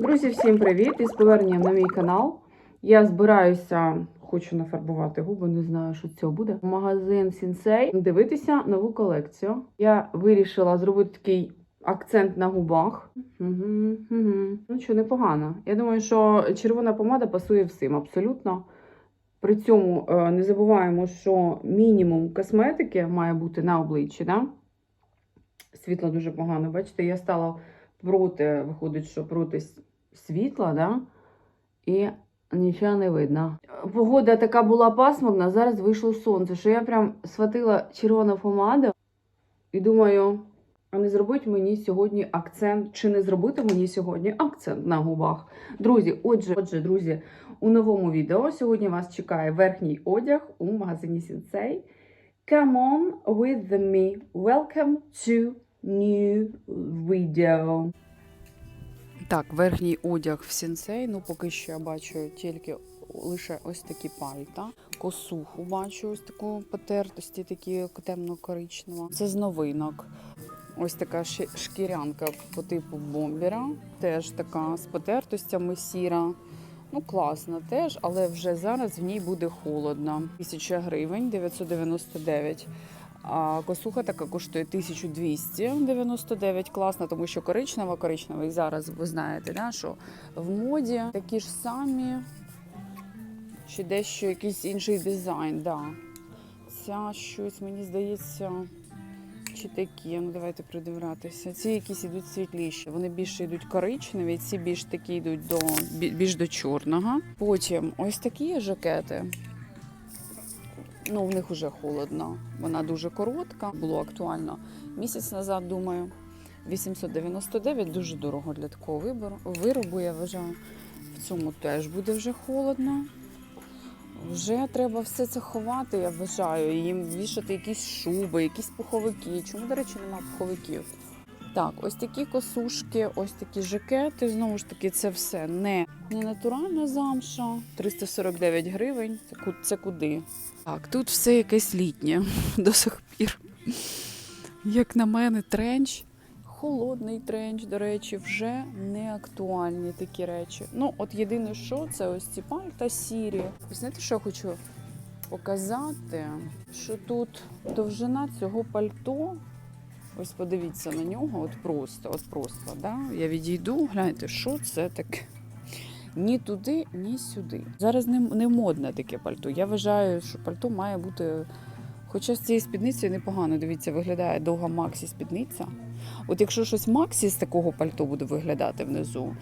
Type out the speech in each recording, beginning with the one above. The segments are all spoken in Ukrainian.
Друзі, всім привіт! І з поверненням на мій канал. Я збираюся, хочу нафарбувати губи, не знаю, що цього буде. Магазин Сінсей дивитися нову колекцію. Я вирішила зробити такий акцент на губах. Угу, угу. Ну що, непогано. Я думаю, що червона помада пасує всім абсолютно. При цьому е, не забуваємо, що мінімум косметики має бути на обличчі. Да? Світло дуже погано. Бачите, я стала проти, виходить, що проти світла, да? і нічого не видно. Погода така була пасмурна, зараз вийшло сонце, що я прям схватила червону помаду і думаю, а не зробить мені сьогодні акцент, чи не зробити мені сьогодні акцент на губах. Друзі, отже, отже, друзі, у новому відео сьогодні вас чекає верхній одяг у магазині Sensei. Come on with me. Welcome to new video. Так, верхній одяг в сінсей. Ну, поки що я бачу тільки лише ось такі пальта. Косуху бачу, ось таку потертості, такі темно-коричнева. Це з новинок. Ось така шкірянка по типу бомбера. Теж така з потертостями сіра. Ну, класна теж, але вже зараз в ній буде холодно. 1000 гривень 999. А косуха така коштує 1299. Класно, тому що коричнева, коричнева. І зараз ви знаєте, да, що в моді такі ж самі, чи дещо якийсь інший дизайн. Да. Ця щось, мені здається, чи такі. Ну, давайте придивлятися. Ці якісь йдуть світліші. Вони більше йдуть коричневі, ці більш такі йдуть до більш до чорного. Потім ось такі жакети. Ну, в них вже холодно. Вона дуже коротка. Було актуально місяць назад, думаю. 899 дуже дорого для такого вибору. Виробу, я вважаю. В цьому теж буде вже холодно. Вже треба все це ховати, я вважаю. Їм вішати якісь шуби, якісь пуховики. Чому, до речі, немає пуховиків? Так, ось такі косушки, ось такі жакети. Знову ж таки, це все не, не натуральна замша. 349 гривень. Це, це куди? Так, тут все якесь літнє до сих пір. Як на мене, тренч. Холодний тренч, до речі, вже не актуальні такі речі. Ну, от єдине, що це ось ці пальта сірі. Ви знаєте, що я хочу показати? Що тут довжина цього пальто. Ось подивіться на нього, от просто, от просто. Да? Я відійду, гляньте, що це таке. Ні туди, ні сюди. Зараз не, не модне таке пальто. Я вважаю, що пальто має бути. Хоча з цією спідницею непогано, дивіться, виглядає довга Максі спідниця. От якщо щось Максі з такого пальто буде виглядати внизу,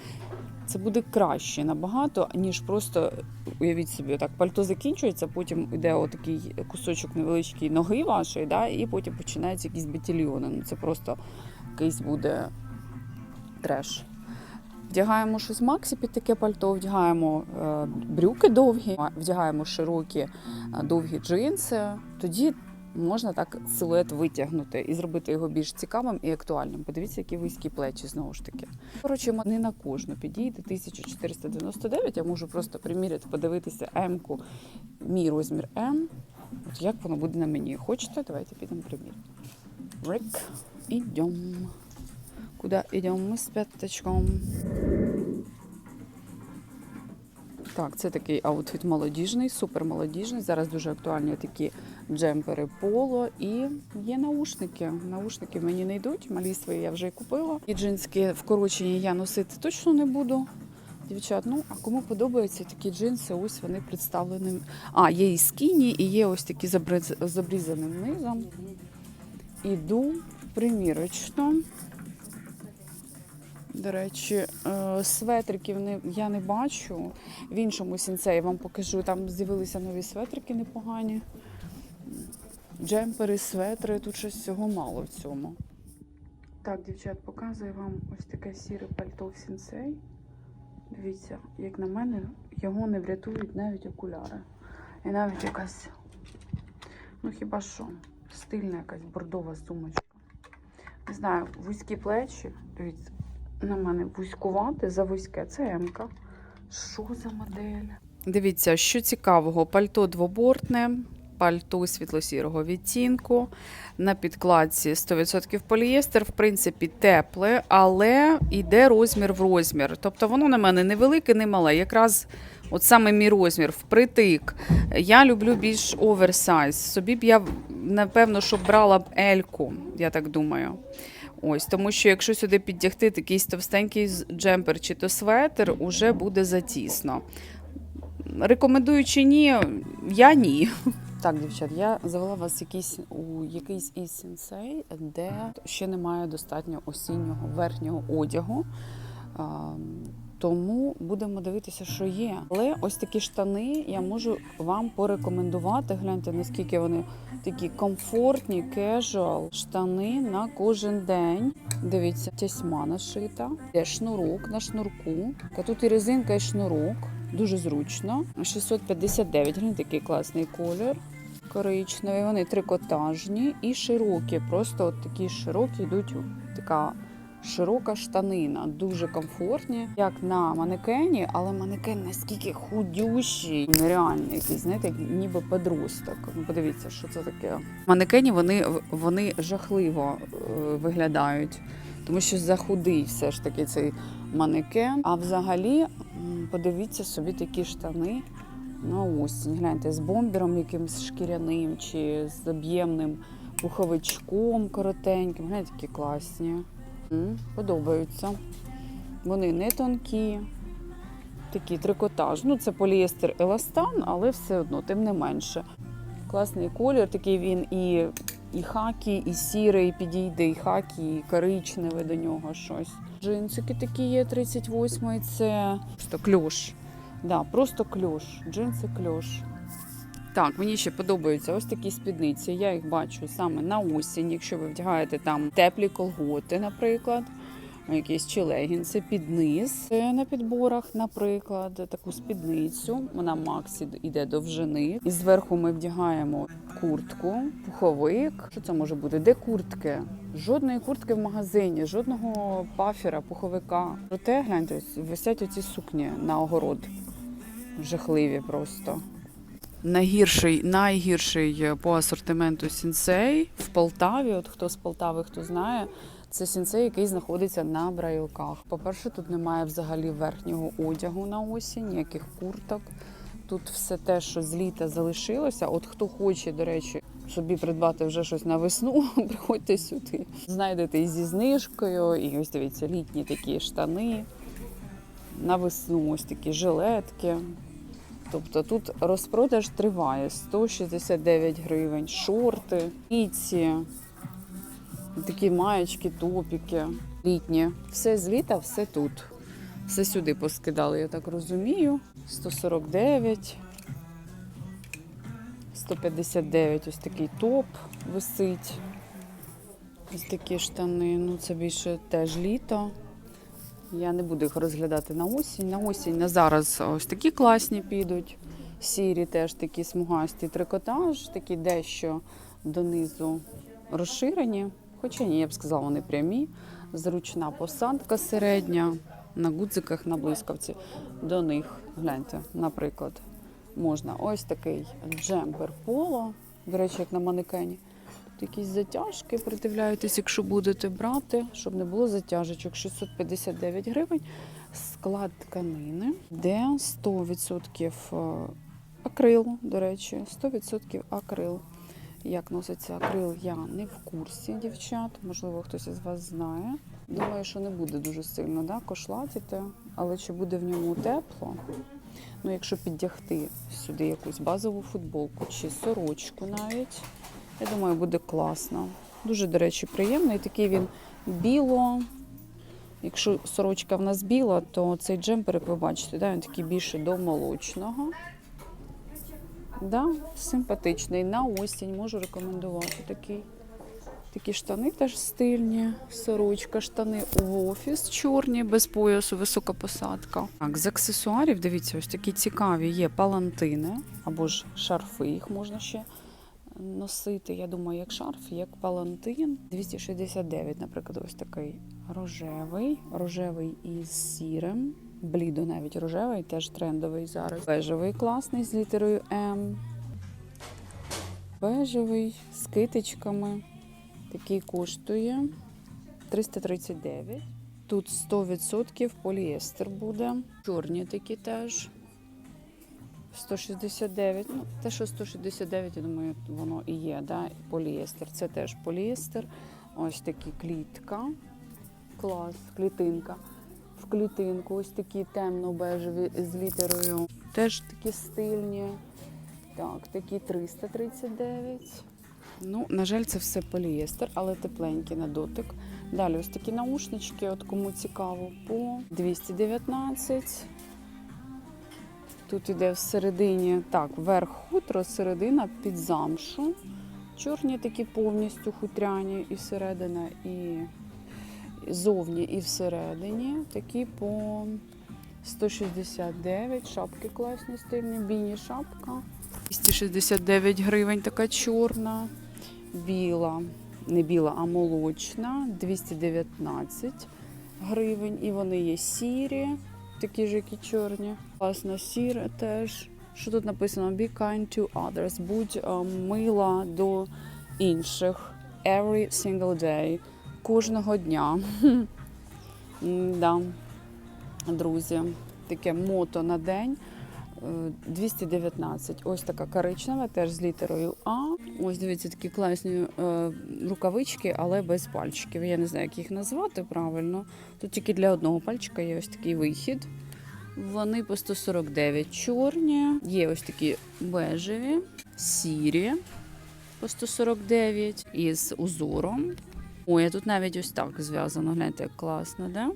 це буде краще набагато, ніж просто уявіть собі, так пальто закінчується, потім йде отакий кусочок невеличкий ноги вашої, да, і потім починаються якісь батальйони. Ну це просто якийсь буде треш. Вдягаємо щось Максі під таке пальто, вдягаємо е, брюки довгі, вдягаємо широкі е, довгі джинси. Тоді можна так силует витягнути і зробити його більш цікавим і актуальним. Подивіться, які вузькі плечі знову ж таки. Коротше, не на кожну підійде 1499. Я можу просто приміряти, подивитися М-ку, мій розмір М. От як воно буде на мені. Хочете? Давайте підемо приміряти. Рик, ідемо. Куди йдемо ми з п'ятачком? Так, це такий аутфіт молодіжний, супер молодіжний. Зараз дуже актуальні такі джемпери поло. І є наушники. Наушники мені не йдуть. Малі свої я вже купила. І джинські вкорочені я носити точно не буду. Дівчат, ну а кому подобаються такі джинси, ось вони представлені. А, є і скіні, і є ось такі з обрізаним низом. Іду примірочно. До речі, е, светриків я не бачу. В іншому сінцеї вам покажу. Там з'явилися нові светрики непогані. Джемпери, светри, тут щось всього мало в цьому. Так, дівчат, показую вам ось таке сіре пальто в сінцей. Дивіться, як на мене, його не врятують навіть окуляри. І навіть якась, ну хіба що, стильна якась бордова сумочка. Не знаю, вузькі плечі. Дивіться, на мене вузькувати за вузьке. Це М-ка. Що за модель? Дивіться, що цікавого, пальто двобортне, пальто світло-сірого відтінку. На підкладці 100% полієстер, в принципі, тепле, але йде розмір в розмір. Тобто воно на мене не велике, не мале. Якраз от саме мій розмір впритик. Я люблю більш оверсайз. Собі б я, напевно, що брала б ельку, я так думаю. Ось, тому що якщо сюди піддягти такий товстенький джемпер чи то светр, уже буде затісно. Рекомендую чи ні, я ні. Так, дівчат, я завела вас якийсь, у якийсь із сенсей, де ще немає достатньо осіннього верхнього одягу. Тому будемо дивитися, що є. Але ось такі штани я можу вам порекомендувати. Гляньте, наскільки вони такі комфортні, кежуал штани на кожен день. Дивіться, тясьма нашита, є шнурок на шнурку. Та Тут і резинка, і шнурок. Дуже зручно. 659 гривень, такий класний колір. Коричневий, вони трикотажні і широкі. Просто от такі широкі йдуть така широка штанина, дуже комфортні, як на манекені, але манекен наскільки худющий, нереальний якийсь, знаєте, ніби подросток. Ну, подивіться, що це таке. Манекені вони, вони жахливо е, виглядають, тому що захудий все ж таки цей манекен. А взагалі, подивіться собі такі штани. На осінь, гляньте, з бомбером якимось шкіряним чи з об'ємним пуховичком коротеньким. Гляньте, які класні. Подобаються. Вони не тонкі, такі трикотаж. Ну, це поліестер еластан, але все одно, тим не менше. Класний колір, такий він і, і хакі, і сірий підійде, і хакі, і коричневе до нього щось. Джинсики такі є 38-й, це просто кльош. Да, просто кльош. Джинси кльош. Так, мені ще подобаються ось такі спідниці. Я їх бачу саме на осінь, якщо ви вдягаєте там теплі колготи, наприклад, якісь чи легінси під низ на підборах, наприклад, таку спідницю. Вона макс ід- іде довжини. І зверху ми вдягаємо куртку, пуховик. Що це може бути? Де куртки? Жодної куртки в магазині, жодного пафера, пуховика. Проте гляньте, висять оці сукні на огород. Жахливі просто. Найгірший, найгірший е, по асортименту сінсей в Полтаві. От хто з Полтави, хто знає, це сінсей, який знаходиться на брайлках. По-перше, тут немає взагалі верхнього одягу на осінь, ніяких курток. Тут все те, що з літа залишилося. От хто хоче, до речі, собі придбати вже щось на весну, приходьте сюди. Знайдете і зі знижкою, і ось дивіться, літні такі штани. На весну ось такі жилетки. Тобто тут розпродаж триває 169 гривень, шорти, піці, такі маєчки, топіки, літні. Все з літа, все тут. Все сюди поскидали, я так розумію. 149, 159 ось такий топ висить. Ось такі штани. Ну, це більше теж літо. Я не буду їх розглядати на осінь. На осінь на зараз ось такі класні підуть. Сірі теж такі смугасті трикотаж, такі дещо донизу розширені. Хоча ні, я б сказала, вони прямі. Зручна посадка середня. На гудзиках на блискавці. До них, гляньте, наприклад, можна ось такий джемпер поло. До речі, як на манекені. Якісь затяжки, придивляєтесь, якщо будете брати, щоб не було затяжечок. 659 гривень. Склад тканини, де 100% е, акрил, до речі, 100% акрил. Як носиться акрил, я не в курсі, дівчат. Можливо, хтось із вас знає. Думаю, що не буде дуже сильно да, кошлатіти, але чи буде в ньому тепло? Ну, якщо піддягти сюди якусь базову футболку чи сорочку навіть, я думаю, буде класно. Дуже, до речі, приємний. Такий він біло. Якщо сорочка в нас біла, то цей джемпер, як ви бачите, да, він такий більше до молочного. Да, симпатичний. На осінь можу рекомендувати такий. Такі штани теж стильні. Сорочка, штани в офіс чорні, без поясу, висока посадка. Так, з аксесуарів, дивіться, ось такі цікаві є палантини або ж шарфи, їх можна ще носити. Я думаю, як шарф, як палантин. 269, наприклад, ось такий рожевий, рожевий із сірим. Блідо навіть рожевий, теж трендовий зараз. Бежевий класний з літерою М. Бежевий з китичками. Такий коштує 339. Тут 100% поліестер буде. Чорні такі теж. 169. Ну, те, що 169, я думаю, воно і є, да? поліестер. Це теж поліестер. Ось такі клітка. Клас, клітинка. В клітинку ось такі темно-бежеві з літерою. Теж такі стильні. Так, такі 339. Ну, на жаль, це все поліестер, але тепленький на дотик. Далі ось такі наушнички, от кому цікаво, по 219. Тут іде всередині, так, верх хутро, середина під замшу. Чорні такі повністю хутряні і всередина, і зовні, і всередині. Такі по 169. Шапки класні стильні, бійні шапка. 269 гривень, така чорна, біла, не біла, а молочна, 219 гривень. І вони є сірі, такі ж, як і чорні. Класна сіра теж. Що тут написано? Be kind to others. Будь е, мила до інших. Every single day. Кожного дня. да. Друзі, таке мото на день. Е, 219. Ось така коричнева, теж з літерою А. Ось дивіться, такі класні е, рукавички, але без пальчиків. Я не знаю, як їх назвати правильно. Тут тільки для одного пальчика є ось такий вихід. Вони по 149 чорні. Є ось такі бежеві, сірі по 149 із узором. Ой, а тут навіть ось так зв'язано. Гляньте, як класно, да?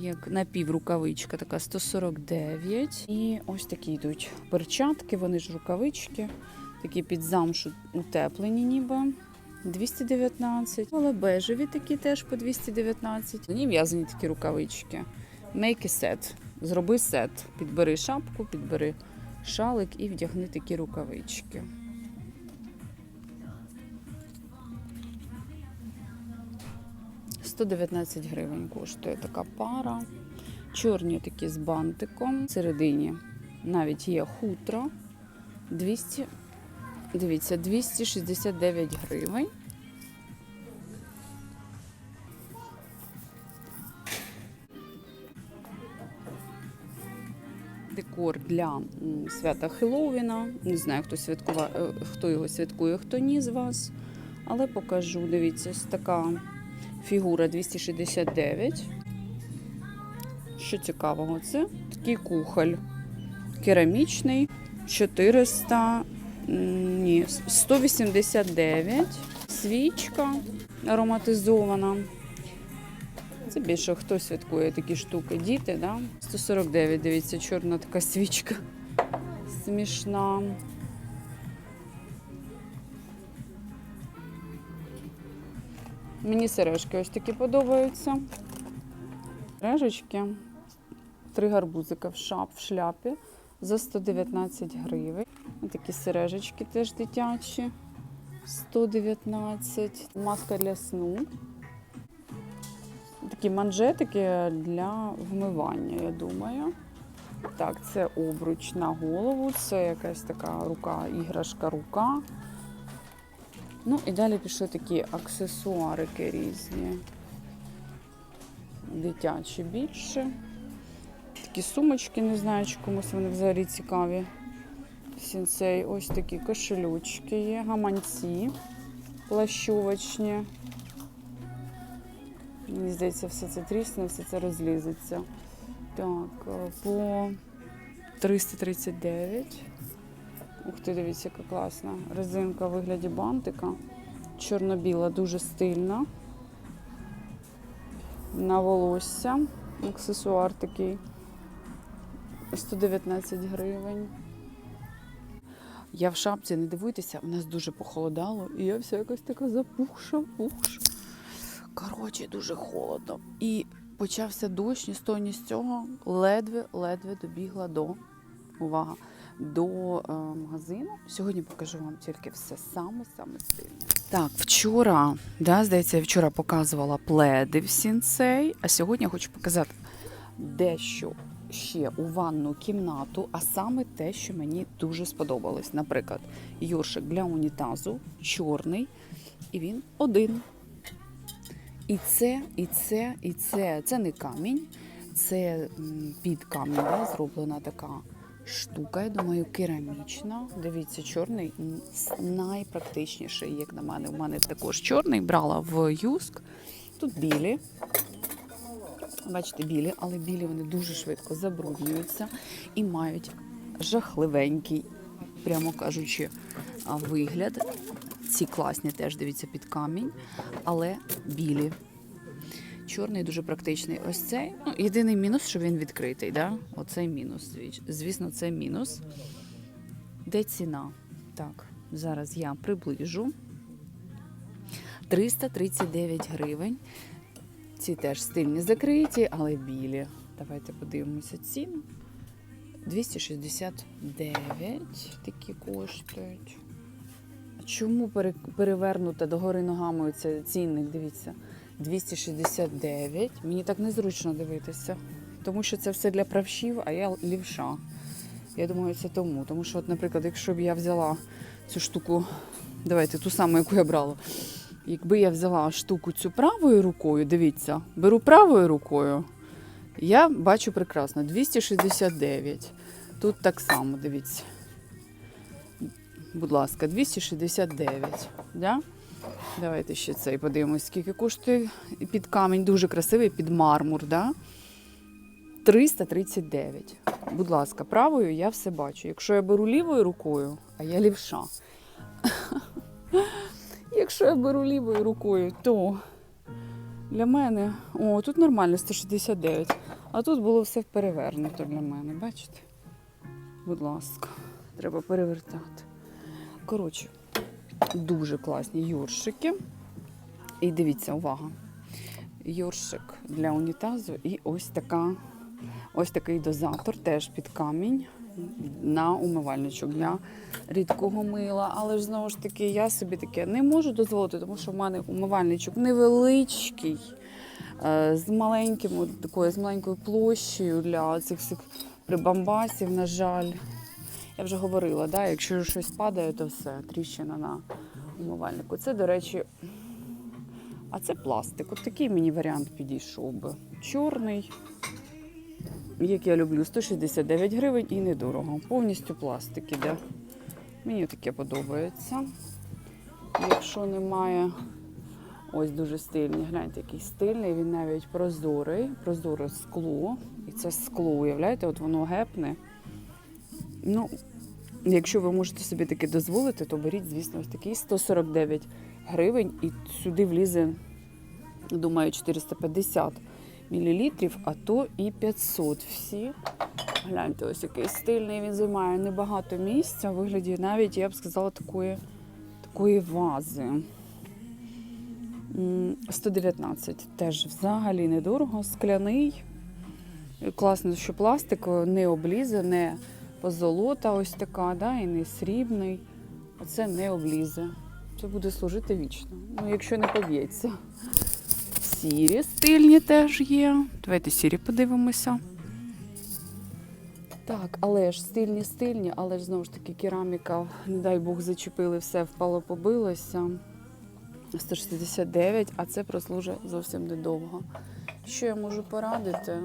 Як напіврукавичка, така 149. І ось такі йдуть перчатки, вони ж рукавички, такі під замшу утеплені ніби. 219. Але бежеві такі теж по 219. Мені в'язані такі рукавички. Make a set. Зроби сет. Підбери шапку, підбери шалик і вдягни такі рукавички. – 119 гривень коштує така пара. Чорні такі з бантиком. Всередині навіть є хутро. 200, дивіться, 269 гривень. Декор для свята Хеллоуіна. Не знаю, хто, святкува... е, хто його святкує, хто ні з вас. Але покажу. Дивіться, ось така фігура 269. Що цікавого, це такий кухоль керамічний 400, ні, 189. Свічка ароматизована. Це більше хто святкує такі штуки. Діти, да? 149, дивіться, чорна така свічка. Смішна. Мені сережки ось такі подобаються. Сережечки. Три гарбузика в шап, в шляпі за 119 гривень. Ось Такі сережечки теж дитячі. 119. Маска для сну. Такі манжетики для вмивання, я думаю. Так, це обруч на голову, це якась така рука, іграшка рука. Ну і далі пішли такі аксесуарики різні. Дитячі більше. Такі сумочки, не знаю, чи комусь вони взагалі цікаві. Сінцей, ось такі кошелючки є, гаманці плащовочні. Мені здається, все це трісне, все це розлізеться. Так, е, по 339. Ух ти, дивіться, яка класна. Резинка в вигляді бантика. Чорно-біла, дуже стильна. На волосся. Аксесуар такий. 119 гривень. Я в шапці, не дивуйтеся, в нас дуже похолодало, і я вся якась така запухша, пухша. Коротше, дуже холодно. І почався дощ, ні з того, ні з цього. Ледве-ледве добігла до увага, до е, магазину. Сьогодні покажу вам тільки все саме-саме сильне. Так, вчора, да, здається, я вчора показувала пледи в сінцей, а сьогодні я хочу показати дещо ще у ванну кімнату, а саме те, що мені дуже сподобалось. Наприклад, Йоршик для унітазу, чорний, і він один. І це, і це, і це. Це не камінь, це під камінь да, зроблена така штука. Я думаю, керамічна. Дивіться, чорний найпрактичніший, як на мене. У мене також чорний брала в юск. Тут білі. Бачите, білі, але білі вони дуже швидко забруднюються і мають жахливенький, прямо кажучи, вигляд. Ці класні теж дивіться під камінь, але білі. Чорний дуже практичний. Ось цей. Ну, єдиний мінус, що він відкритий. Да? Оцей мінус. Звісно, це мінус. Де ціна? Так, зараз я приближу. 339 гривень. Ці теж стильні закриті, але білі. Давайте подивимося ціну. 269 такі коштують. Чому перевернута догори ногами оцей цінник? Дивіться, 269. Мені так незручно дивитися, тому що це все для правшів, а я лівша. Я думаю, це тому. Тому що, от, наприклад, якщо б я взяла цю штуку, давайте ту саму, яку я брала. Якби я взяла штуку цю правою рукою, дивіться, беру правою рукою, я бачу прекрасно 269. Тут так само, дивіться. Будь ласка, 269. Да? Давайте ще цей подивимось, скільки коштує під камінь. Дуже красивий, під мармур. Да? 339. Будь ласка, правою я все бачу. Якщо я беру лівою рукою, а я лівша. Якщо я беру лівою рукою, то для мене. О, тут нормально 169. А тут було все перевернуто для мене, бачите? Будь ласка, треба перевертати. Коротше, дуже класні юршики. І дивіться, увага. Юршик для унітазу і ось така. Ось такий дозатор, теж під камінь на умивальничок для рідкого мила. Але ж знову ж таки, я собі таке не можу дозволити, тому що в мене умивальничок невеличкий, е, з маленьким, такою, з маленькою площею для цих всіх прибамбасів, на жаль. Я вже говорила, да, якщо щось падає, то все, тріщина на умивальнику. Це, до речі, а це пластик. От такий мені варіант підійшов би. Чорний, як я люблю, 169 гривень і недорого. Повністю пластик іде. Мені таке подобається. Якщо немає, ось дуже стильний, гляньте, який стильний, він навіть прозорий, прозоре скло. І це скло, уявляєте, от воно гепне. Ну, якщо ви можете собі таке дозволити, то беріть, звісно, ось такий 149 гривень і сюди влізе, думаю, 450 мілілітрів, а то і 500 всі. Гляньте, ось який стильний він займає небагато місця, у вигляді навіть, я б сказала, такої, такої вази. 119 теж взагалі недорого, скляний. Класно, що пластик не облізе, не позолота ось така, да, і не срібний. Оце не облізе. Це буде служити вічно. Ну, якщо не поб'ється. Сірі стильні теж є. Давайте сірі подивимося. Так, але ж стильні стильні, але ж знову ж таки кераміка, не дай Бог, зачепили все, впало, побилося. 169, а це прослужить зовсім недовго. Що я можу порадити?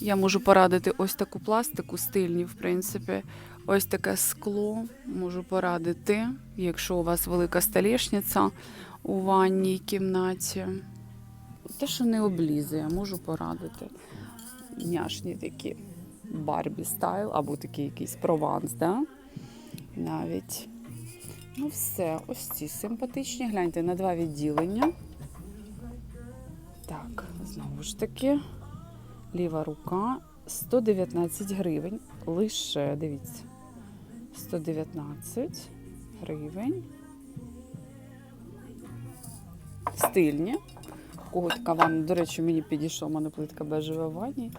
Я можу порадити ось таку пластику стильні, в принципі. Ось таке скло можу порадити, якщо у вас велика столішниця у ванній кімнаті. Те, що не облізе, я можу порадити. Няшні такі Барбі стайл, або такий якийсь прованс, да? навіть. Ну, все, ось ці симпатичні. Гляньте на два відділення. Так, знову ж таки, ліва рука 119 гривень. Лише, дивіться, 119 гривень. Стильні. Кого така ванна, до речі, мені підійшла, у мене плитка бежева ванні.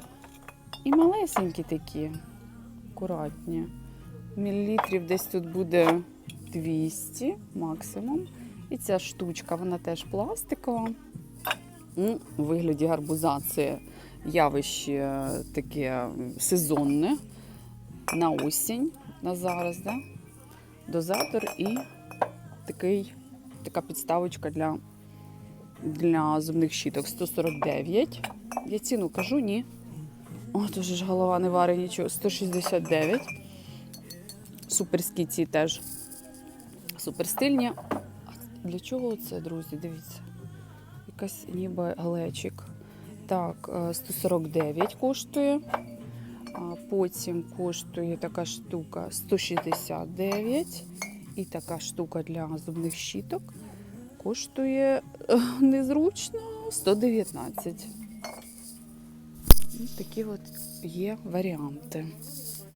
І малесенькі такі, акуратні. Мілілітрів десь тут буде 200 максимум. І ця штучка, вона теж пластикова. У вигляді гарбуза це явище таке сезонне на осінь, на зараз, да? дозатор і такий, така підставочка для, для зубних щіток 149. Я ціну кажу, ні. О, дуже ж голова не варить нічого. 169. Суперські ці теж суперстильні. Для чого це, друзі? Дивіться. Якась ніби глечик. Так, е, 149 коштує. Потім коштує така штука 169. І така штука для зубних щіток коштує е, незручно 119. Ну, Такі от є варіанти.